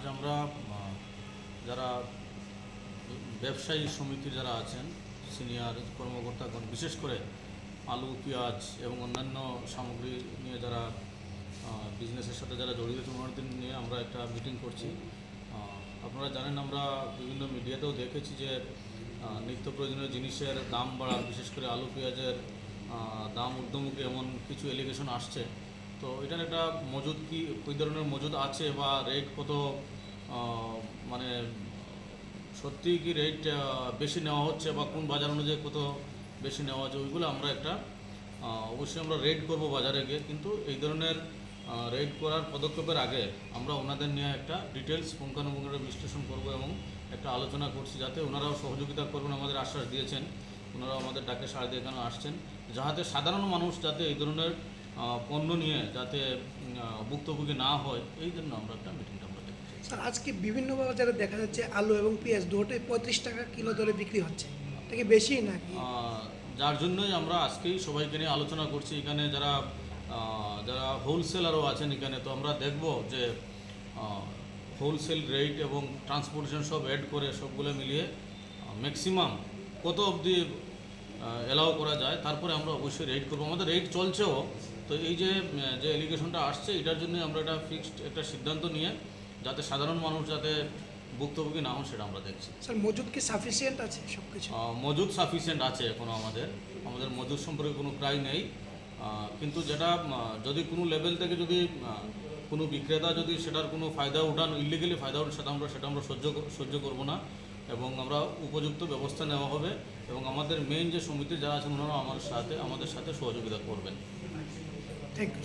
আজ আমরা যারা ব্যবসায়ী সমিতি যারা আছেন, সিনিয়র কর্মকর্তাগণ, বিশেষ করে আলু, পেঁয়াজ এবং অন্যান্য সামগ্রী নিয়ে যারা বিজনেসের সাথে যারা জড়িত ওনাদের নিয়ে আমরা একটা মিটিং করছি। আপনারা জানেন, আমরা বিভিন্ন মিডিয়াতেও দেখেছি যে নিত্য প্রয়োজনীয় জিনিসের দাম বাড়া বিশেষ করে আলু, পেঁয়াজের দাম ঊর্ধ্বমুখী এমন কিছু এলিগেশন আসছে। তো এটার একটা মজুদ কি ওই ধরনের মজুদ আছে বা রেট কত মানে সত্যিই কি রেট বেশি নেওয়া হচ্ছে বা কোন বাজার অনুযায়ী কত বেশি নেওয়া হচ্ছে ওইগুলো আমরা একটা অবশ্যই আমরা রেড করব বাজারে গিয়ে। কিন্তু এই ধরনের রেড করার পদক্ষেপের আগে আমরা ওনাদের নিয়ে একটা ডিটেলস পুঙ্খানুপুঙ্খের বিশ্লেষণ করব এবং একটা আলোচনা করছি যাতে ওনারাও সহযোগিতা করবেন আমাদের আশ্বাস দিয়েছেন। ওনারাও আমাদের ডাকে সাড়া দিয়ে এখানে আসছেন। যাহাতে সাধারণ মানুষ যাতে এই ধরনের পণ্য নিয়ে যাতে ভুক্তভোগী না হয় এই জন্য আমরা একটা মিটিংটা আমরা স্যার আজকে বিভিন্ন বাজারে দেখা যাচ্ছে আলু এবং পেঁয়াজ দুটোই পঁয়ত্রিশ টাকা কিলো দরে বিক্রি হচ্ছে। এটা কি বেশি নাকি? যার জন্যই আমরা আজকেই সবাইকে নিয়ে আলোচনা করছি। এখানে যারা যারা হোলসেলারও আছেন এখানে তো আমরা দেখব যে হোলসেল রেট এবং ট্রান্সপোর্টেশন সব অ্যাড করে সবগুলো মিলিয়ে ম্যাক্সিমাম কত অবধি এলাও করা যায় তারপরে আমরা অবশ্যই রেট করব। আমাদের রেট চলছেও তো এই যে যে এলিগেশনটা আসছে এটার জন্য আমরা একটা ফিক্সড একটা সিদ্ধান্ত নিয়ে যাতে সাধারণ মানুষ যাতে ভুক্তভোগী না হন সেটা আমরা দেখছি। স্যার মজুদ কি সাফিসিয়েন্ট আছে সব কিছু মজুদ সাফিসিয়েন্ট আছে এখনও আমাদের। আমাদের মজুদ সম্পর্কে কোনো ক্রাই নেই। কিন্তু যেটা যদি কোনো লেভেল থেকে যদি কোনো বিক্রেতা যদি সেটার কোনো ফায়দা উঠান ইলিগেলি ফায়দা উঠান সেটা আমরা সেটা আমরা সহ্য সহ্য করব না। এবং আমরা উপযুক্ত ব্যবস্থা নেওয়া হবে এবং আমাদের মেইন যে সমিতি যারা আছেন ওনারা আমার সাথে, আমাদের সাথে সহযোগিতা করবেন। Thank you